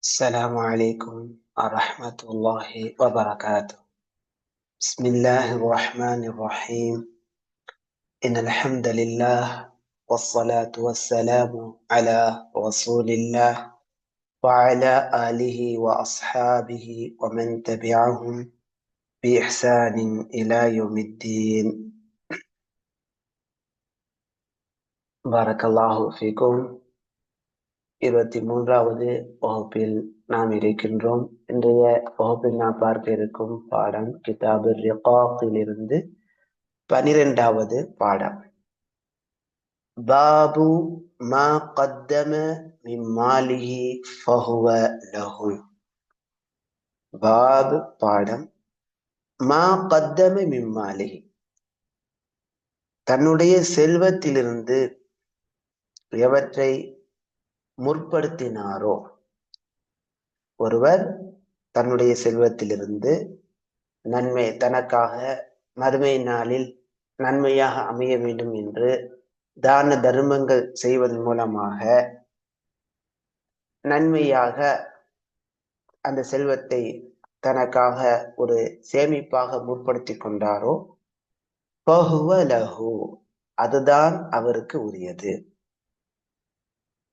السلام عليكم ورحمة الله وبركاته. بسم الله الرحمن الرحيم. إن الحمد لله والصلاة والسلام على رسول الله وعلى آله وأصحابه ومن تبعهم بإحسان إلى يوم الدين. بارك الله فيكم. இருபத்தி மூன்றாவது வகுப்பில் நாம் இருக்கின்றோம். இன்றைய வகுப்பில் நாம் பார்க்க இருக்கும் பாடம் கிதாபு ரிகாக்கிலிருந்து பனிரெண்டாவது பாடம். பாபு மா கத்தம மிம்மாலிஹி ஃபஹுவ லஹு பாபு பாடம் மா கத்தம மிம்மாலிஹி தன்னுடைய செல்வத்திலிருந்து எவற்றை முற்படுத்தினாரோ? ஒருவர் தன்னுடைய செல்வத்திலிருந்து நன்மை தனக்காக மறுமை நாளில் நன்மையாக அமைய வேண்டும் என்று தான தர்மங்கள் செய்வதன் மூலமாக நன்மையாக அந்த செல்வத்தை தனக்காக ஒரு சேமிப்பாக முற்படுத்தி கொண்டாரோ? பகுவலகு அதுதான் அவருக்கு உரியது.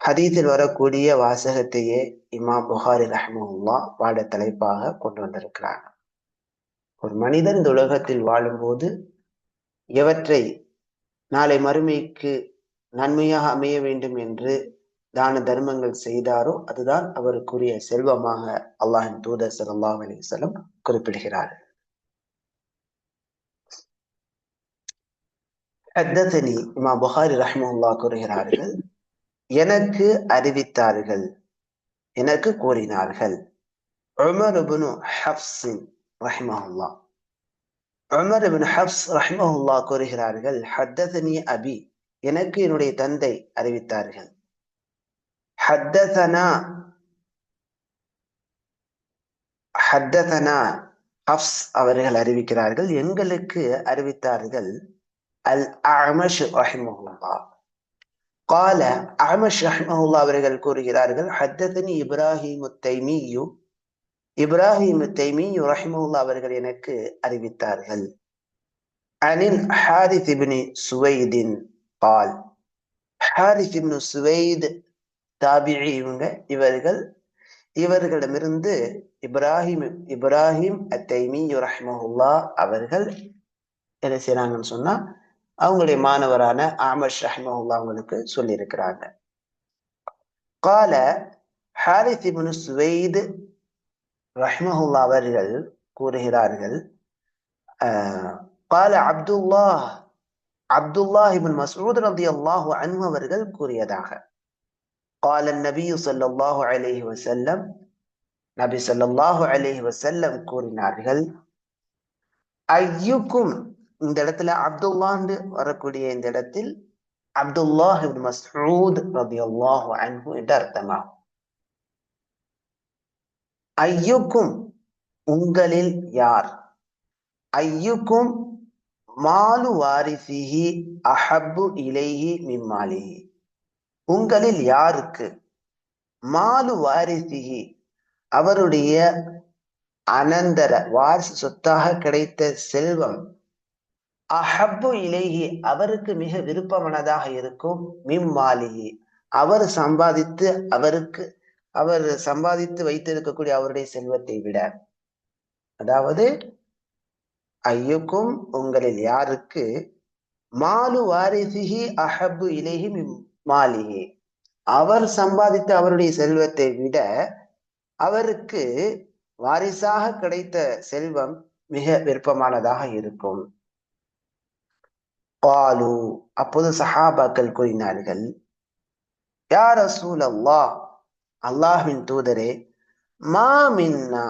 ஹதீத்தில் வரக்கூடிய வாசகத்தையே இமாம் புகாரி ரஹமுல்லா பாட தலைப்பாக கொண்டு வந்திருக்கிறாங்க ஒரு மனிதன் இந்த உலகத்தில் வாழும்போது எவற்றை நாளை மறுமைக்கு நன்மையாக அமைய வேண்டும் என்று தான தர்மங்கள் செய்தாரோ அதுதான் அவருக்குரிய செல்வமாக அல்லாஹின் தூதர் சல்லா அலிசலம் குறிப்பிடுகிறார். இமா புகாரி الله கூறுகிறார்கள் எனக்கு அறிவித்தார்கள். எனக்கு கூறினார்கள். உமர் இபுனு ஹப்ஸின் ரஹ்மஹுல்லா. உமர் இப்னு ஹப்ஸ் ரஹ்மஹுல்லா கூறுகிறார்கள் ஹத்தசனி அபி எனக்கு என்னுடைய தந்தை அறிவித்தார்கள். ஹத்தசனா ஹத்தசனா ஹப்ஸ் அவர்கள் அறிவிக்கிறார்கள் எங்களுக்கு அறிவித்தார்கள். அல் அமஷ் ரஹிமஹுல்லா. قال அமஷ் ரஹ்மஹுல்லா அவர்கள் கூறுகிறார்கள் ஹத்தனி இப்ராஹிம் தைமியு இப்ராஹிம் தைமியு ரஹ்மஹுல்லா அவர்கள் எனக்கு அறிவித்தார்கள் அனில் ஹாரித் இப்னி சுவைதின் பால் ஹாரித் இப்னு சுவைத் தாபிழி இவங்க இவர்கள் இவர்களிடமிருந்து இப்ராஹிம் இப்ராஹிம் அத்தைமி ரஹ்மஹுல்லா அவர்கள் என்ன செய்யறாங்கன்னு சொன்னா அவங்களுடைய மாணவரான ஆமஷ் ரஹ்மஹுல்லா அவங்களுக்கு சொல்லியிருக்கிறாங்க கால ஹாரித் இப்னு சுவைத் ரஹ்மஹுல்லா அவர்கள் கூறுகிறார்கள் கால அப்துல்லா அப்துல்லா இபின் மசூத் ரதி அல்லாஹு அன்ஹு அவர்கள் கூறியதாக قال النبي صلى الله عليه وسلم நபி ஸல்லல்லாஹு அலைஹி வஸல்லம் கூறினார்கள் ஐயுக்கும் இந்த இடத்துல அப்துல்லாண்டு வரக்கூடிய இந்த இடத்தில் அப்துல்லாஹ் மஸ்ஊத் ரலியல்லாஹு அன்ஹு என்று அர்த்தமாகும். ஐயுக்கும் உங்களில் யார்? ஐயுக்கும் மாலு வாரிசிஹி அஹப்பு இலைஹி மிம்மாலிஹி. உங்களில் யாருக்கு? மாலு வாரிசிஹி அவருடைய அனந்தர வாரிசு சொத்தாக கிடைத்த செல்வம் அஹப்பு இலேஹி அவருக்கு மிக விருப்பமானதாக இருக்கும். மிம்மாலிகி அவர் சம்பாதித்து அவருக்கு அவர் சம்பாதித்து வைத்திருக்கக்கூடிய அவருடைய செல்வத்தை விட. அதாவது ஐயுக்கும் உங்களில் யாருக்கு? மாலு வாரிசிஹி அஹப்பு இலேஹி மாலிகி அவர் சம்பாதித்த அவருடைய செல்வத்தை விட அவருக்கு வாரிசாக கிடைத்த செல்வம் மிக விருப்பமானதாக இருக்கும். பாலு அப்போது சஹாபாக்கள் கூறினார்கள் யார் அசூல் அல்லாஹ் அல்லாஹின் தூதரே மாமின்னா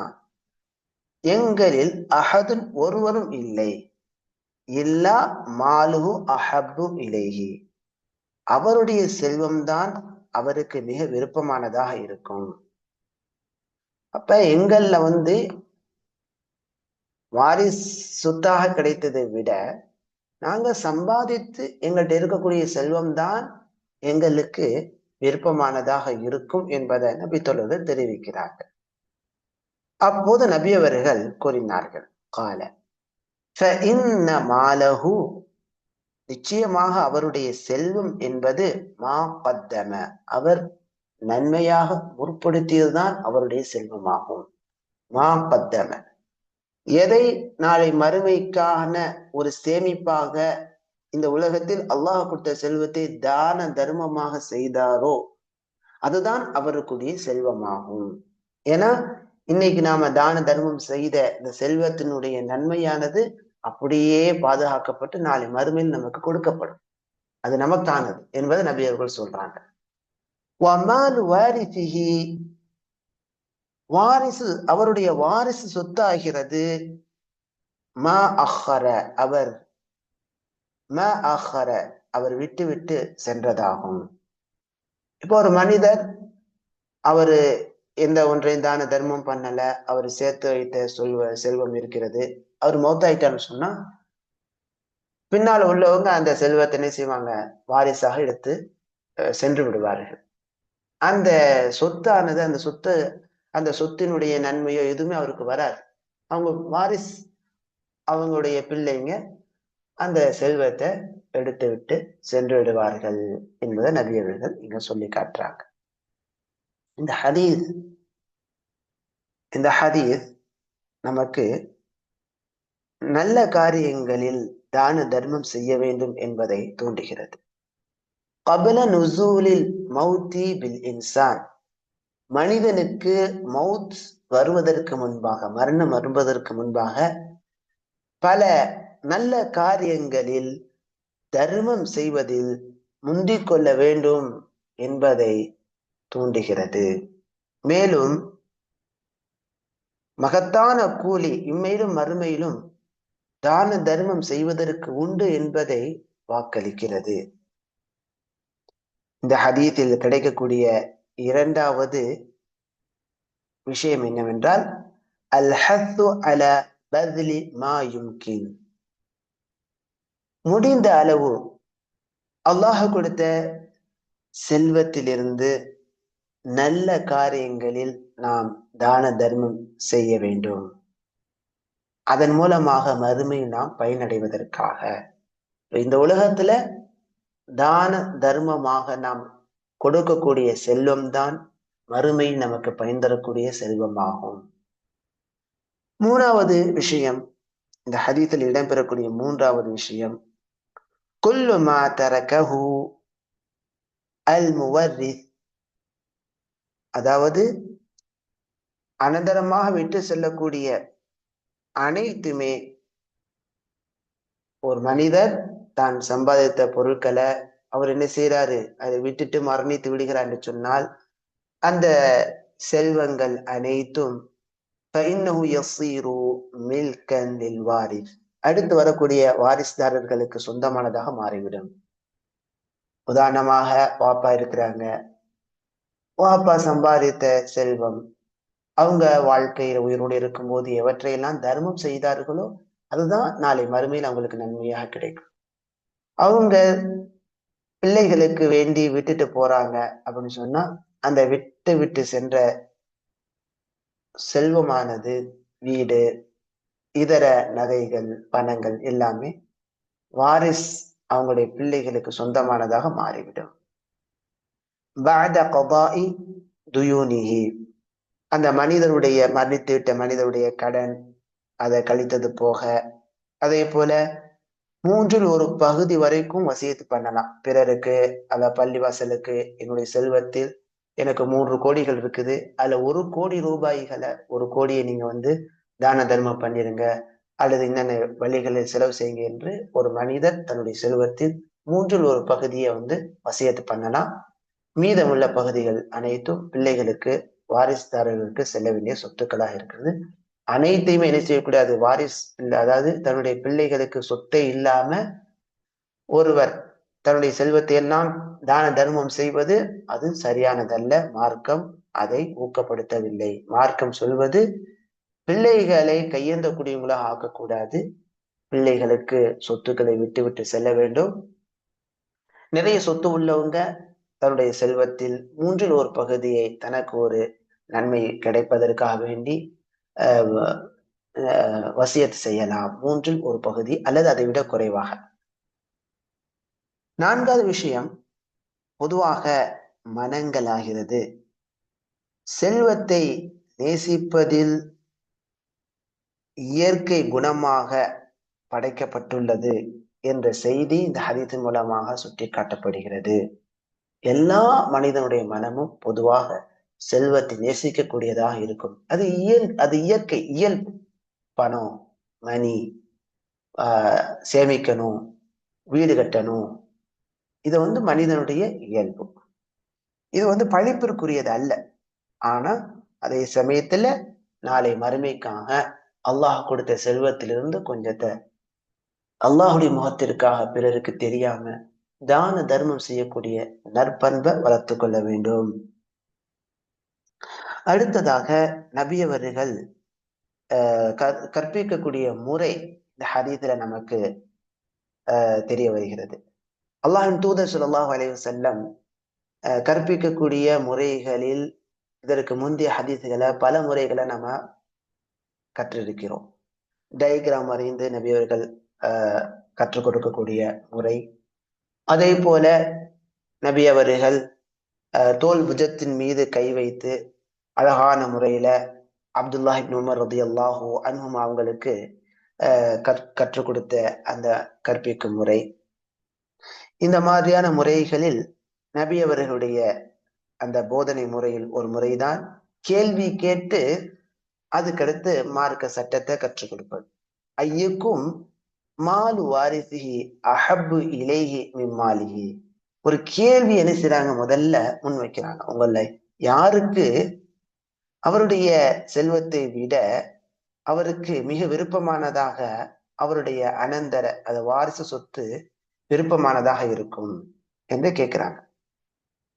எங்களில் அஹதுன் ஒருவரும் இல்லை. இல்லா மாலுஹு அஹப்பு இலேஹி. அவருடைய செல்வம்தான் அவருக்கு மிக விருப்பமானதாக இருக்கும். அப்ப எங்கள்ல வந்து வாரிஸ் சொத்தாக கிடைத்ததை விட நாங்க சம்பாதித்து எங்கள்கிட்ட இருக்கக்கூடிய செல்வம் தான் எங்களுக்கு விருப்பமானதாக இருக்கும் என்பதை நபி தொழுதர் தெரிவிக்கிறார்கள். அப்போது நபி அவர்கள் கூறினார்கள் கால மாலஹு. நிச்சயமாக அவருடைய செல்வம் என்பது மா பத்தம அவர் நன்மையாக முற்படுத்தியதுதான் அவருடைய செல்வமாகும். மா பத்தம. எதை நாளை மறுமைக்கான ஒரு சேமிப்பாக இந்த உலகத்தில் அல்லாஹ் கொடுத்த செல்வத்தை தான தர்மமாக செய்தாரோ அதுதான் அவருக்குரிய செல்வமாகும். ஏன்னா இன்னைக்கு நாம தான தர்மம் செய்த இந்த செல்வத்தினுடைய நன்மையானது அப்படியே பாதுகாக்கப்பட்டு நாளை மறுமையில் நமக்கு கொடுக்கப்படும். அது நமக்கானது என்பதை நபி அவர்கள் சொல்றாங்க வாரிசு அவருடைய வாரிசு சொத்தாகிறது. ம அஹர அவர். ம அஹர அவர் விட்டு விட்டு சென்றதாகும். இப்போ ஒரு மனிதர் அவரு எந்த ஒன்றையும் தான தர்மம் பண்ணல அவர் சேர்த்து வைத்த சொல்வ செல்வம் இருக்கிறது. அவர் மௌத்தாயிட்டான்னு சொன்னா பின்னால் உள்ளவங்க அந்த செல்வத்தை செய்வாங்க? வாரிசாக எடுத்து சென்று விடுவார்கள். அந்த சொத்தானது அந்த சொத்து அந்த சொத்தினுடைய நன்மையோ எதுவுமே அவருக்கு வராது. அவங்க வாரிஸ் அவங்களுடைய பிள்ளைங்க அந்த செல்வத்தை எடுத்து விட்டு சென்று விடுவார்கள் என்பதை நபியவர்கள் இங்க சொல்லி காட்டுறாங்க. இந்த ஹதீஸ் இந்த ஹதீஸ் நமக்கு நல்ல காரியங்களில் தான தர்மம் செய்ய வேண்டும் என்பதை தூண்டுகிறது. கபல நுசூலில் மௌத்தி பில் இன்சான். மனிதனுக்கு மவுத் வருவதற்கு முன்பாக மரணம் வருவதற்கு முன்பாக பல நல்ல காரியங்களில் தர்மம் செய்வதில் முந்திக் கொள்ள வேண்டும் என்பதை தூண்டுகிறது. மேலும் மகத்தான கூலி இம்மையிலும் மறுமையிலும் தான தர்மம் செய்வதற்கு உண்டு என்பதை வாக்களிக்கிறது. இந்த ஹதீத்தில் கிடைக்கக்கூடிய இரண்டாவது விஷயம் என்னவென்றால் அல்ஹத்து அல பத்லி மா யும்கின். முடிந்த அளவு அல்லாஹ் கொடுத்த செல்வத்திலிருந்து நல்ல காரியங்களில் நாம் தான தர்மம் செய்ய வேண்டும். அதன் மூலமாக மறுமை நாம் பயனடைவதற்காக. இந்த உலகத்துல தான தர்மமாக நாம் கொடுக்கக்கூடிய செல்வம் தான் நமக்கு பயன் தரக்கூடிய செல்வமாகும். மூணாவது விஷயம் இந்த ஹதீத்தில் இடம்பெறக்கூடிய மூன்றாவது விஷயம் குல்லு மா தரகஹு அல் முவர்ரித் அதாவது அனந்தரமாக விட்டு செல்லக்கூடிய அனைத்துமே ஒரு மனிதர் தான் சம்பாதித்த பொருட்களை அவர் என்ன செய்யறாரு அதை விட்டுட்டு மரணித்து விடுகிறார் என்று சொன்னால் அந்த செல்வங்கள் அனைத்தும் அடுத்து வரக்கூடிய வாரிசுதாரர்களுக்கு சொந்தமானதாக மாறிவிடும். உதாரணமாக வாப்பா இருக்கிறாங்க. வாப்பா சம்பாதித்த செல்வம் அவங்க வாழ்க்கையில உயிரோடு இருக்கும்போது எவற்றையெல்லாம் தர்மம் செய்தார்களோ அதுதான் நாளை மறுமையில் அவங்களுக்கு நன்மையாக கிடைக்கும். அவங்க பிள்ளைகளுக்கு வேண்டி விட்டுட்டு போறாங்க அப்படின்னு சொன்னா அந்த விட்டு விட்டு சென்ற செல்வமானது வீடு இதர நகைகள் பணங்கள் எல்லாமே வாரிஸ் அவங்களுடைய பிள்ளைகளுக்கு சொந்தமானதாக மாறிவிடும். பாத துயூனிஹி. அந்த மனிதனுடைய மரணித்து விட்ட மனிதனுடைய கடன் அதை கழித்தது போக அதே போல மூன்றில் ஒரு பகுதி வரைக்கும் வசியத்து பண்ணலாம். பிறருக்கு அத பள்ளிவாசலுக்கு என்னுடைய செல்வத்தில் எனக்கு மூன்று கோடிகள் இருக்குது. அதுல ஒரு கோடி ரூபாய்களை ஒரு கோடியை நீங்க வந்து தான தர்மம் பண்ணிருங்க. அல்லது என்னென்ன வழிகளில் செலவு செய்யுங்க என்று ஒரு மனிதர் தன்னுடைய செல்வத்தில் மூன்றில் ஒரு பகுதியை வந்து வசியத்து பண்ணலாம். மீதமுள்ள பகுதிகள் அனைத்தும் பிள்ளைகளுக்கு வாரிசுதாரர்களுக்கு செல்ல வேண்டிய சொத்துக்களாக இருக்கிறது. அனைத்தையுமே என்ன செய்யக்கூடாது வாரிஸ் இல்லை அதாவது தன்னுடைய பிள்ளைகளுக்கு சொத்தை இல்லாம ஒருவர் தன்னுடைய செல்வத்தை எல்லாம் தான தர்மம் செய்வது அது சரியானதல்ல. மார்க்கம் அதை ஊக்கப்படுத்தவில்லை. மார்க்கம் சொல்வது பிள்ளைகளை கையேந்தக்கூடியவங்களாக ஆக்கக்கூடாது. பிள்ளைகளுக்கு சொத்துக்களை விட்டு விட்டு செல்ல வேண்டும். நிறைய சொத்து உள்ளவங்க தன்னுடைய செல்வத்தில் மூன்றில் ஒரு பகுதியை தனக்கு ஒரு நன்மை கிடைப்பதற்காக வேண்டி வசியத்து செய்யலாம். மூன்றில் ஒரு பகுதி அல்லது அதை விட குறைவாக. நான்காவது விஷயம் பொதுவாக மனங்களாகிறது. செல்வத்தை நேசிப்பதில் இயற்கை குணமாக படைக்கப்பட்டுள்ளது என்ற செய்தி இந்த ஹரித்தின் மூலமாக சுட்டி காட்டப்படுகிறது எல்லா மனிதனுடைய மனமும் பொதுவாக செல்வத்தை நேசிக்கக்கூடியதாக இருக்கும். அது இயல் அது இயற்கை இயல்பு பணம் மணி ஆஹ் சேமிக்கணும் வீடு கட்டணும். இது வந்து மனிதனுடைய இயல்பு. இது வந்து பழிப்பிற்குரியது அல்ல. ஆனா அதே சமயத்துல நாளை மறுமைக்காக அல்லாஹ் கொடுத்த செல்வத்திலிருந்து கொஞ்சத்தை அல்லாஹுடைய முகத்திற்காக பிறருக்கு தெரியாம தான தர்மம் செய்யக்கூடிய நற்பண்பை வளர்த்து கொள்ள வேண்டும். அடுத்ததாக நபியவர்கள் கற்பிக்கக்கூடிய முறை இந்த ஹதீதுல நமக்கு தெரிய வருகிறது. அல்லாஹின் தூதர் சுல்லாஹ் அலைய செல்லம் கற்பிக்கக்கூடிய முறைகளில் இதற்கு முந்தைய ஹதீசுகளை பல முறைகளை நம்ம கற்றிருக்கிறோம். டயக்ராம் அறிந்து நபியவர்கள் கற்றுக் கொடுக்கக்கூடிய முறை. அதே போல நபியவர்கள் தோல் புஜத்தின் மீது கை வைத்து அழகான முறையில அப்துல்லாஹி உமர் ரதி அல்லாஹூ அன்ஹும் அவங்களுக்கு கற்றுக் கொடுத்த அந்த கற்பிக்கும் முறை. இந்த மாதிரியான முறைகளில் நபி அவர்களுடைய அந்த போதனை முறையில் ஒரு முறைதான். கேள்வி கேட்டு அதுக்கடுத்து மார்க்க சட்டத்தை கற்றுக் கொடுப்பது. ஐயக்கும் மாலு வாரிசிஹி அஹப்பு இலேஹி மிம்மாலிஹி ஒரு கேள்வி என்ன செய்றாங்க? முதல்ல முன் வைக்கிறாங்க உங்கள யாருக்கு அவருடைய செல்வத்தை விட அவருக்கு மிக விருப்பமானதாக அவருடைய அனந்தர அது வாரிசு சொத்து விருப்பமானதாக இருக்கும் என்று கேட்கிறாங்க.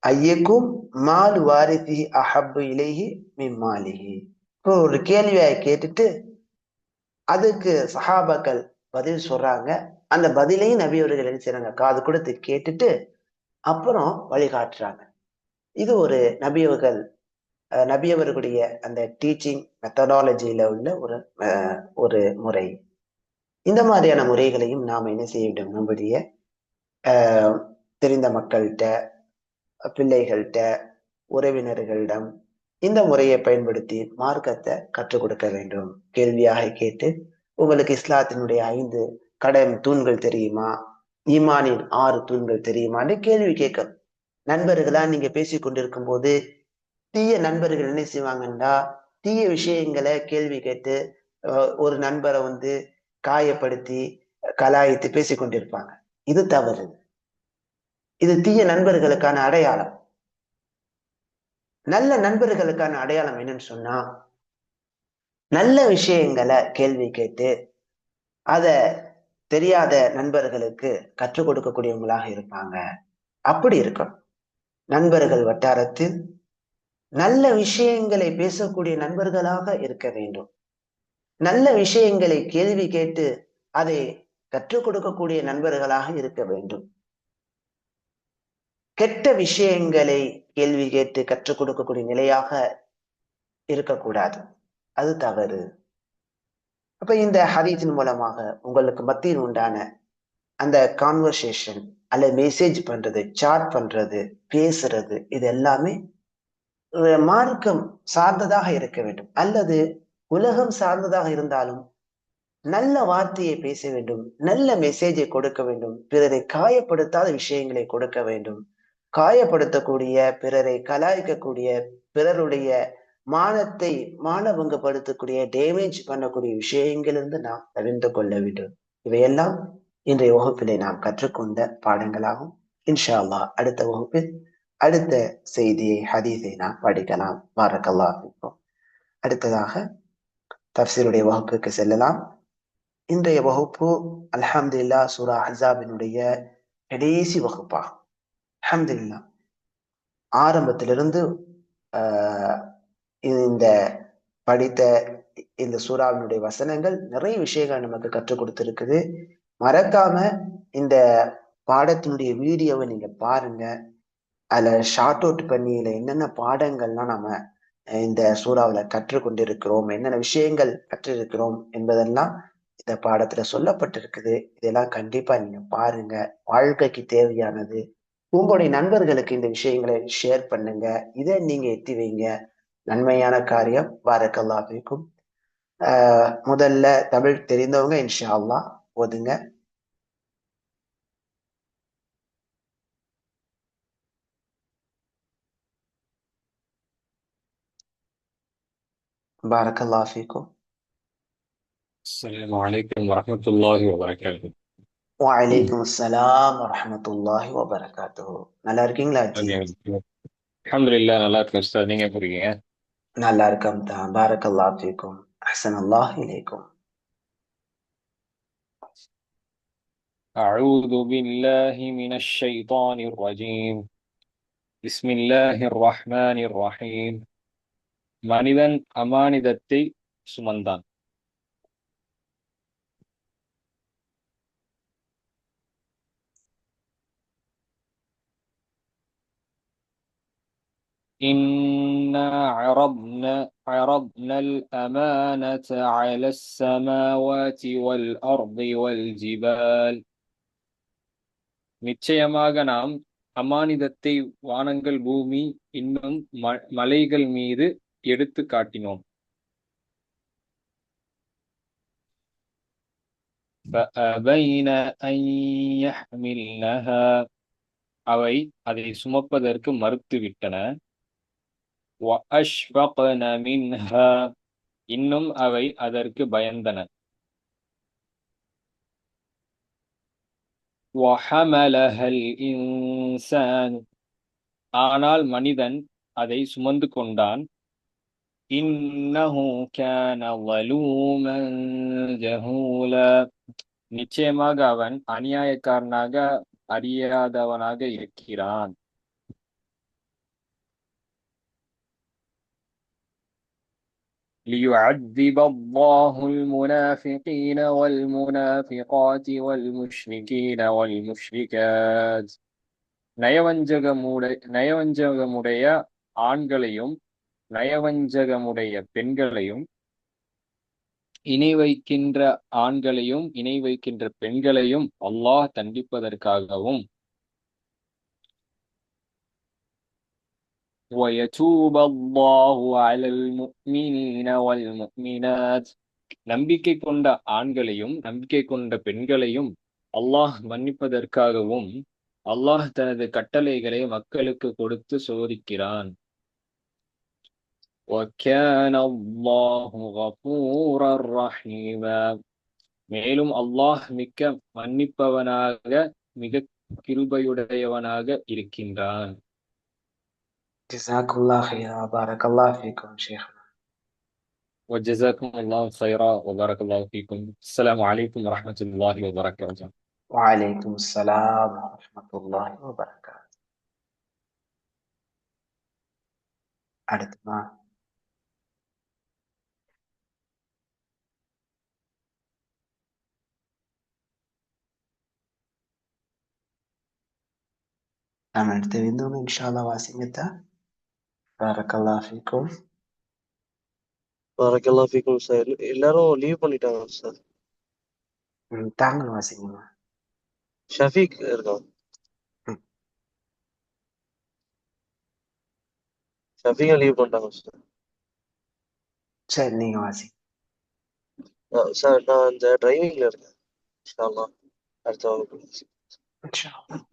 ஐயக்கும் மால் வாரிசி அஹப்பு இலேஹி மிம்மாலிஹி இப்போ ஒரு கேள்வியை கேட்டுட்டு அதுக்கு சஹாபாக்கள் பதில் சொல்றாங்க. அந்த பதிலையும் நபி அவர்கள் என்ன செய்யறாங்க காது கொடுத்து கேட்டுட்டு அப்புறம் வழிகாட்டுறாங்க. இது ஒரு நபி அவர்களுடைய அந்த டீச்சிங் மெத்தடாலஜியில உள்ள ஒரு ஒரு முறை. இந்த மாதிரியான முறைகளையும் நாம் என்ன செய்ய வேண்டும்? நம்முடைய தெரிந்த மக்கள்கிட்ட பிள்ளைகள்கிட்ட உறவினர்களிடம் இந்த முறையை பயன்படுத்தி மார்க்கத்தை கற்றுக் கொடுக்க வேண்டும். கேள்வியாக கேட்டு உங்களுக்கு இஸ்லாத்தினுடைய ஐந்து கடன் தூண்கள் தெரியுமா? ஈமானின் ஆறு தூண்கள் தெரியுமான்னு கேள்வி கேட்கும் நண்பர்களா நீங்க பேசி கொண்டிருக்கும் போது தீய நண்பர்கள் என்ன செய்வாங்கன்னா தீய விஷயங்களை கேள்வி கேட்டு ஒரு நண்பரை வந்து காயப்படுத்தி கலாய்த்து பேசி கொண்டிருப்பாங்க இது தவறு. இது தீய நண்பர்களுக்கான அடையாளம். நல்ல நண்பர்களுக்கான அடையாளம் என்னன்னு சொன்னா நல்ல விஷயங்களை கேள்வி கேட்டு அத தெரியாத நண்பர்களுக்கு கற்றுக் கொடுக்கக்கூடியவங்களாக இருப்பாங்க. அப்படி இருக்கணும். நண்பர்கள் வட்டாரத்தில் நல்ல விஷயங்களை பேசக்கூடிய நண்பர்களாக இருக்க வேண்டும். நல்ல விஷயங்களை கேள்வி கேட்டு அதை கற்றுக் கொடுக்கக்கூடிய நண்பர்களாக இருக்க வேண்டும். கெட்ட விஷயங்களை கேள்வி கேட்டு கற்றுக் கொடுக்கக்கூடிய நிலையாக இருக்கக்கூடாது. அது தவறு. அப்ப இந்த ஹரீத்தின் மூலமாக உங்களுக்கு மத்தியில் உண்டான அந்த கான்வர்சேஷன் அல்ல மெசேஜ் பண்றது சாட் பண்றது பேசுறது இது எல்லாமே மார்க்கம் சார்ந்ததாக இருக்க வேண்டும். அல்லது உலகம் சார்ந்ததாக இருந்தாலும் நல்ல வார்த்தையை பேச வேண்டும் நல்ல மெசேஜை கொடுக்க வேண்டும் பிறரை காயப்படுத்தாத விஷயங்களை கொடுக்க வேண்டும். காயப்படுத்தக்கூடிய பிறரை கலாய்க்கக்கூடிய பிறருடைய மானத்தை மானபங்கப்படுத்தக்கூடிய டேமேஜ் பண்ணக்கூடிய விஷயங்களிலிருந்து நாம் தவிர்ந்து கொள்ள வேண்டும். இவையெல்லாம் இன்றைய வகுப்பிலே நாம் கற்றுக்கொண்ட பாடங்களாகும். இன்ஷா அல்லா அடுத்த வகுப்பில் அடுத்த செய்தியை ஹதீஸை நாம் படிக்கலாம். பாரக்கல்லா இருப்போம் அடுத்ததாக தப்சீருடைய வகுப்புக்கு செல்லலாம். இன்றைய வகுப்பு அல்ஹம்துல்லா சூரா ஹசாபினுடைய கடைசி வகுப்பாகும் அஹமதுல்லா ஆரம்பத்திலிருந்து ஆஹ் இந்த படித்த இந்த சூறாவினுடைய வசனங்கள் நிறைய விஷயங்கள் நமக்கு கற்றுக் கொடுத்துருக்குது. மறக்காம இந்த பாடத்தினுடைய வீடியோவை நீங்க பாருங்க. அதில் ஷார்ட் அவுட் பண்ணியில் என்னென்ன பாடங்கள்லாம் நம்ம இந்த சூறாவில் கற்றுக்கொண்டிருக்கிறோம் என்னென்ன விஷயங்கள் கற்றிருக்கிறோம் என்பதெல்லாம் இந்த பாடத்துல சொல்லப்பட்டிருக்குது. இதெல்லாம் கண்டிப்பா நீங்க பாருங்க. வாழ்க்கைக்கு தேவையானது. உங்களுடைய நண்பர்களுக்கு இந்த விஷயங்களை ஷேர் பண்ணுங்க. இதை நீங்க எத்தி வைங்க. நன்மையான காரியம். பாரக்கல்லாவிற்கும் முதல்ல தமிழ் தெரிந்தவங்க இன்ஷா அல்லா ஓதுங்க. பாரக்கல்லாஃபிக்கும் السلام عليكم ورحمة الله وبركاته வலைக்கும் அஸ்ஸலாம் வரஹமத்துல்லாஹி வபரகாத்துஹு நல்லா இருக்கீங்களா ஜி அல்ஹம்துலில்லாஹ் நல்லா இருக்கேன் உஸ்தாத் நீங்க எப்படி இருக்கீங்க நல்லா இருக்கோம் தான் பாரக்கல்லாஹ் ஃபீக்கும் அஹ்சன் அல்லாஹ் இலைக்கும் أعوذ بالله من الشيطان الرجيم بسم الله الرحمن الرحيم மனிதன் அமானிதத்தை சுமந்தான் إنا عرضنا عرضنا الأمانة على السماوات والأرض والجبال நிச்சயமாக நாம் அமானிதத்தை வானங்கள் பூமி இன்னும் ம- மலைகள் மீது எடுத்து காட்டினோம் فأبين أن يحملنها அவை அதை சுமப்பதற்கு மறுத்துவிட்டன وأشفقن منها இன்னும் அவை அதற்கு பயந்தன وحملها الإنسان ஆனால் மனிதன் அதை சுமந்து கொண்டான் இன்னஹு கான ظلوما ஜஹூலா நிச்சயமாக அவன் அநியாயக்காரனாக அறியாதவனாக இருக்கிறான் ليعذب الله المنافقين والمنافقات والمشركين والمشركات நயவஞ்சகமுடைய நயவஞ்சகமுடைய ஆண்களையும் நயவஞ்சகமுடைய பெண்களையும் இணை வைக்கின்ற ஆண்களையும் இணை வைக்கின்ற பெண்களையும் அல்லாஹ் தண்டிப்பதற்காகவும் ويتوب الله على المؤمنين والمؤمنات நம்பிக்கை கொண்ட ஆண்களையும் நம்பிக்கை கொண்ட பெண்களையும் அல்லாஹ் மன்னிப்பதற்காகவும் அல்லாஹ் தனது கட்டளைகளை மக்களுக்கு கொடுத்து சோதிக்கிறான் وكان الله غفورا ரஹீமா மேலும் அல்லாஹ் மிக்க மன்னிப்பவனாக மிக கிருபையுடையவனாக இருக்கின்றான். جزاكم الله خيرا وبارك الله فيكم شيخنا وجزاكم الله خيرا وبارك الله فيكم السلام عليكم ورحمة الله وبركاته وعليكم السلام ورحمة الله وبركاته அடுத்தமா விந்தோம் இன்ஷால்லா வாசிங்கத்தா பாரக்கல்லாஹ் ஃபீக்கும் பரக்கல்லா ஃபீக்கும் சார் எல்லாரும் லீவ் பண்ணிட்டாங்க சார் ம், தாங்கள் வாசிங்கம்மா ஷஃபீக் இருக்கான். ம். ஷஃபீகா லீவ் பண்ணிட்டாங்க சார் சரி நீங்க வாசி சார் நான் இந்த டிரைவிங்ல இருக்கேன் அடுத்த வகுப்பு إن شاء الله.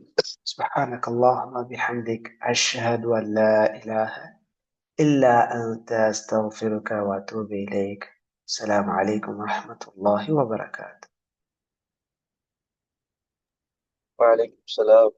سبحانك اللهم وبحمدك أشهد أن لا إله إلا أنت أستغفرك وأتوب إليك. السلام عليكم ورحمة الله وبركاته. وعليكم السلام.